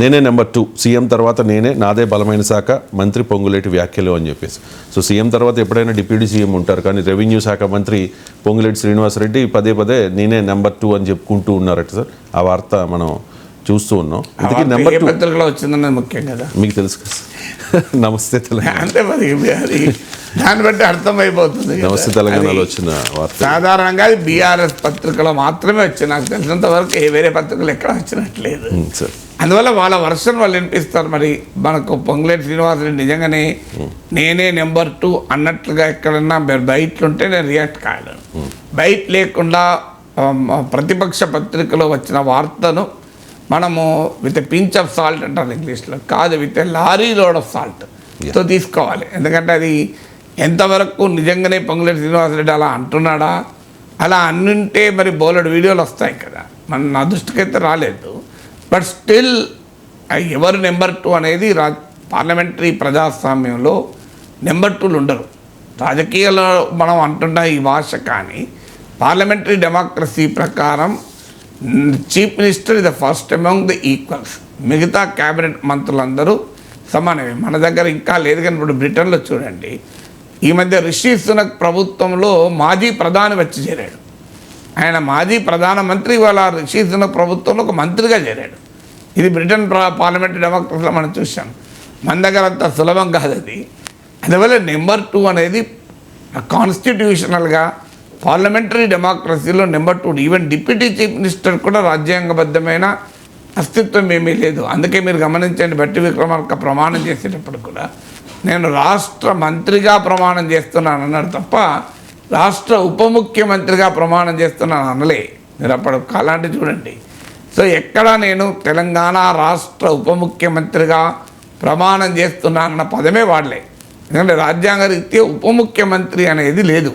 నేనే number two. CM తర్వాత నేనే నాదే బలమైన శాఖ మంత్రి పొంగులేటి వ్యాఖ్యలు అని చెప్పేసి. సో సీఎం తర్వాత ఎప్పుడైనా డిప్యూటీ సీఎం ఉంటారు. కానీ రెవెన్యూ శాఖ మంత్రి పొంగులేటి శ్రీనివాసరెడ్డి పదే పదే నేనే నెంబర్ టూ అని చెప్పుకుంటూ ఉన్నారట సార్. ఆ వార్త మనం చూస్తూ ఉన్నాం. నెంబర్ టూ పత్రికలో వచ్చిందన్నది ముఖ్యం కదా. మీకు తెలుసు నమస్తే తెలంగాణ. అంతే మరి అది దాన్ని బట్టి అర్థమైపోతుంది. నమస్తే తెలంగాణలో వచ్చిన వార్త. సాధారణంగా అది బీఆర్ఎస్ పత్రికలో మాత్రమే వచ్చింది. నాకు తెలిసినంత వరకు ఏ వేరే పత్రికలు ఎక్కడ వచ్చినట్లేదు. అందువల్ల వాళ్ళ వర్షన్ వాళ్ళు వినిపిస్తారు మరి. మనకు పొంగులేటి శ్రీనివాసరెడ్డి నిజంగానే నేనే నెంబర్ టూ అన్నట్లుగా ఎక్కడన్నా మీరు బయట ఉంటే నేను రియాక్ట్ కాగలను బయట లేకుండా ప్రతిపక్ష పత్రికలో వచ్చిన వార్తను మనము విత్ పించ్ ఆఫ్ సాల్ట్ అంటారు ఇంగ్లీష్లో. కాదు with lorry load of salt. తో తీసుకోవాలి. ఎందుకంటే అది ఎంతవరకు నిజంగానే పొంగులేటి శ్రీనివాసరెడ్డి అలా అంటున్నాడా? అలా అన్నుంటే మరి బోలెడు వీడియోలు వస్తాయి కదా. మన నా దృష్టికి అయితే రాలేదు. బట్ స్టిల్ ఎవరు నెంబర్ టూ అనేది రా పార్లమెంటరీ ప్రజాస్వామ్యంలో నెంబర్ టూలు ఉండరు. రాజకీయాల్లో మనం అంటున్న ఈ భాష కానీ పార్లమెంటరీ డెమోక్రసీ ప్రకారం chief minister is the first among the equals మిగతా క్యాబినెట్ మంత్రులందరూ సమానమే. మన దగ్గర ఇంకా లేదు కానీ ఇప్పుడు బ్రిటన్లో చూడండి. ఈ మధ్య రిషి సునక్ ప్రభుత్వంలో మాజీ ప్రధాని వచ్చి చేరాడు. ఆయన మాజీ ప్రధానమంత్రి వాళ్ళ రిషి సునక్ ప్రభుత్వంలో ఒక మంత్రిగా చేరాడు. ఇది బ్రిటన్ పార్లమెంటరీ డెమోక్రసీలో మనం చూసాం మన దగ్గర అంత సులభం కాదు అది. అందువల్ల నెంబర్ టూ అనేది కాన్స్టిట్యూషనల్గా పార్లమెంటరీ డెమోక్రసీలో number two even deputy chief minister కూడా రాజ్యాంగబద్ధమైన అస్తిత్వం ఏమీ లేదు. అందుకే మీరు గమనించండి బట్టి విక్రమార్క ప్రమాణం చేసేటప్పుడు కూడా నేను రాష్ట్ర మంత్రిగా ప్రమాణం చేస్తున్నాను అన్నాడు తప్ప రాష్ట్ర ఉప ముఖ్యమంత్రిగా ప్రమాణం చేస్తున్నాను అనలే. మీరు అప్పుడు కాలాంటి చూడండి. సో ఎక్కడ నేను తెలంగాణ రాష్ట్ర ఉప ముఖ్యమంత్రిగా ప్రమాణం చేస్తున్నానన్న పదమే వాడలే. ఎందుకంటే రాజ్యాంగ రీత్యా ఉప ముఖ్యమంత్రి అనేది లేదు.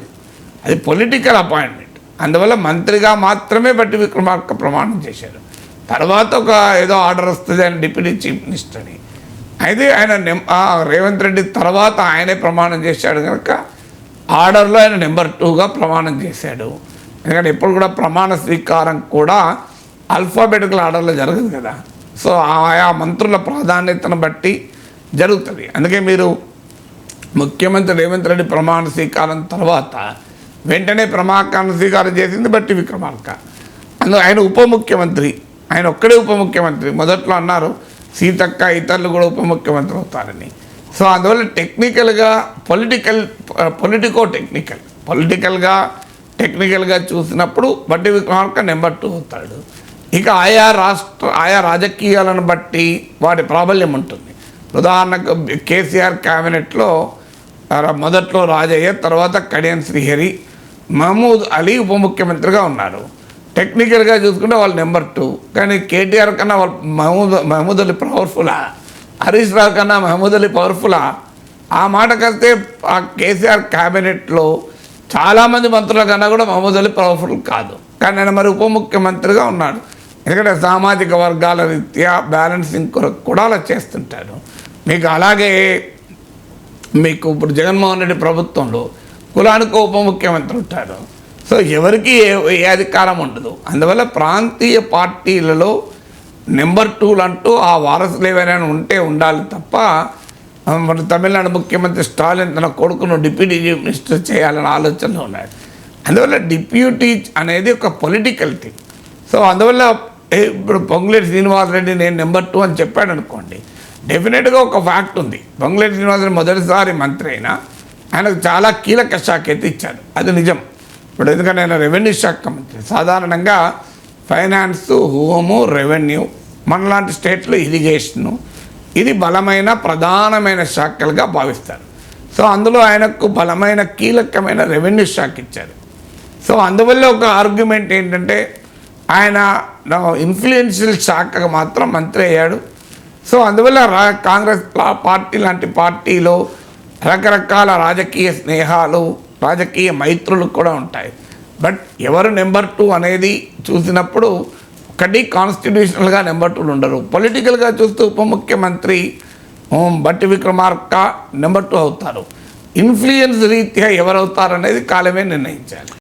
అది పొలిటికల్ అపాయింట్మెంట్ అందువల్ల మంత్రిగా మాత్రమే బట్టి విక్రమార్క ప్రమాణం చేశారు. తర్వాత ఒక ఏదో ఆర్డర్ వస్తుంది ఆయన డిప్యూటీ చీఫ్ మినిస్టర్ అని అయితే ఆయన రేవంత్ రెడ్డి తర్వాత ఆయనే ప్రమాణం చేశాడు కనుక ఆర్డర్లో ఆయన నెంబర్ టూగా ప్రమాణం చేశాడు. ఎందుకంటే ఎప్పుడు కూడా ప్రమాణ స్వీకారం కూడా అల్ఫాబెటికల్ ఆర్డర్లో జరగదు కదా. సో ఆయా మంత్రుల ప్రాధాన్యతను బట్టి జరుగుతుంది. అందుకే మీరు ముఖ్యమంత్రి రేవంత్ రెడ్డి ప్రమాణ స్వీకారం తర్వాత వెంటనే ప్రమాకాన్ని స్వీకారం చేసింది బట్టి విక్రమార్క. అందులో ఆయన ఉప ముఖ్యమంత్రి ఆయన ఒక్కడే ఉప ముఖ్యమంత్రి మొదట్లో అన్నారు సీతక్క ఇతరులు కూడా ఉప ముఖ్యమంత్రి అవుతారని. సో అందువల్ల టెక్నికల్గా పొలిటికల్ పొలిటికో టెక్నికల్. పొలిటికల్గా టెక్నికల్గా చూసినప్పుడు బట్టి విక్రమార్క నెంబర్ టూ అవుతాడు. ఇక ఆయా రాష్ట్ర ఆయా రాజకీయాలను బట్టి వాటి ప్రాబల్యం ఉంటుంది. ఉదాహరణకు కేసీఆర్ క్యాబినెట్లో మొదట్లో రాజయ్య తర్వాత కడియం శ్రీహరి మహమూద్ అలీ ఉప ముఖ్యమంత్రిగా ఉన్నారు. టెక్నికల్గా చూసుకుంటే వాళ్ళు నెంబర్ టూ. కానీ కేటీఆర్ కన్నా వాళ్ళు మహమూద్ మహమూద్ అలీ పవర్ఫులా? హరీష్ రావు కన్నా మహమూద్ అలీ పవర్ఫులా? ఆ మాటకొస్తే ఆ కేసీఆర్ క్యాబినెట్లో చాలామంది మంత్రుల కన్నా కూడా మహమూద్ అలీ పవర్ఫుల్ కాదు. కానీ ఆయన మరి ఉప ముఖ్యమంత్రిగా ఉన్నాడు. ఎందుకంటే సామాజిక వర్గాల రీత్యా బ్యాలెన్సింగ్ కొరకు కూడా అలా చేస్తుంటాడు. మీకు అలాగే మీకు ఇప్పుడు జగన్మోహన్ రెడ్డి ప్రభుత్వంలో కులానికి ఉప ముఖ్యమంత్రి ఉంటారు సో ఎవరికి ఏ ఏ అధికారం ఉండదు. అందువల్ల ప్రాంతీయ పార్టీలలో నెంబర్ టూలు అంటూ ఆ వారసులు ఏవైనా ఉంటే ఉండాలి తప్ప మన తమిళనాడు ముఖ్యమంత్రి స్టాలిన్ తన కొడుకును డిప్యూటీ చీఫ్ మినిస్టర్ చేయాలనే ఆలోచనలో ఉన్నాడు. అందువల్ల డిప్యూటీ అనేది ఒక పొలిటికల్ థింగ్. సో అందువల్ల ఇప్పుడు పొంగులేటి శ్రీనివాసరెడ్డి నేను నెంబర్ టూ అని చెప్పాడు అనుకోండి డెఫినెట్గా ఒక ఫ్యాక్ట్ ఉంది. పొంగులేటి శ్రీనివాసరెడ్డి మొదటిసారి మంత్రి అయినా ఆయనకు చాలా కీలక శాఖ అయితే ఇచ్చారు. అది నిజం. ఇప్పుడు ఎందుకంటే ఆయన రెవెన్యూ శాఖ మంత్రి. సాధారణంగా ఫైనాన్స్ హోము రెవెన్యూ మనలాంటి స్టేట్లో ఇరిగేషను ఇది బలమైన ప్రధానమైన శాఖలుగా భావిస్తారు. సో అందులో ఆయనకు బలమైన కీలకమైన రెవెన్యూ శాఖ ఇచ్చారు. సో అందువల్ల ఒక ఆర్గ్యుమెంట్ ఏంటంటే ఆయన ఇన్ఫ్లుయెన్షియల్ శాఖకు మాత్రం మంత్రి అయ్యాడు. సో అందువల్ల కాంగ్రెస్ పార్టీ లాంటి పార్టీలో రకరకాల రాజకీయ స్నేహాలు రాజకీయ మైత్రులు కూడా ఉంటాయి. బట్ ఎవరు నెంబర్ టూ అనేది చూసినప్పుడు ఒకటి కాన్స్టిట్యూషనల్గా నెంబర్ టూలు ఉండరు. పొలిటికల్గా చూస్తూ ఉప ముఖ్యమంత్రి బట్టి విక్రమార్క నెంబర్ టూ అవుతారు. ఇన్ఫ్లుయెన్స్ రీత్యా ఎవరవుతారనేది కాలమే నిర్ణయించాలి.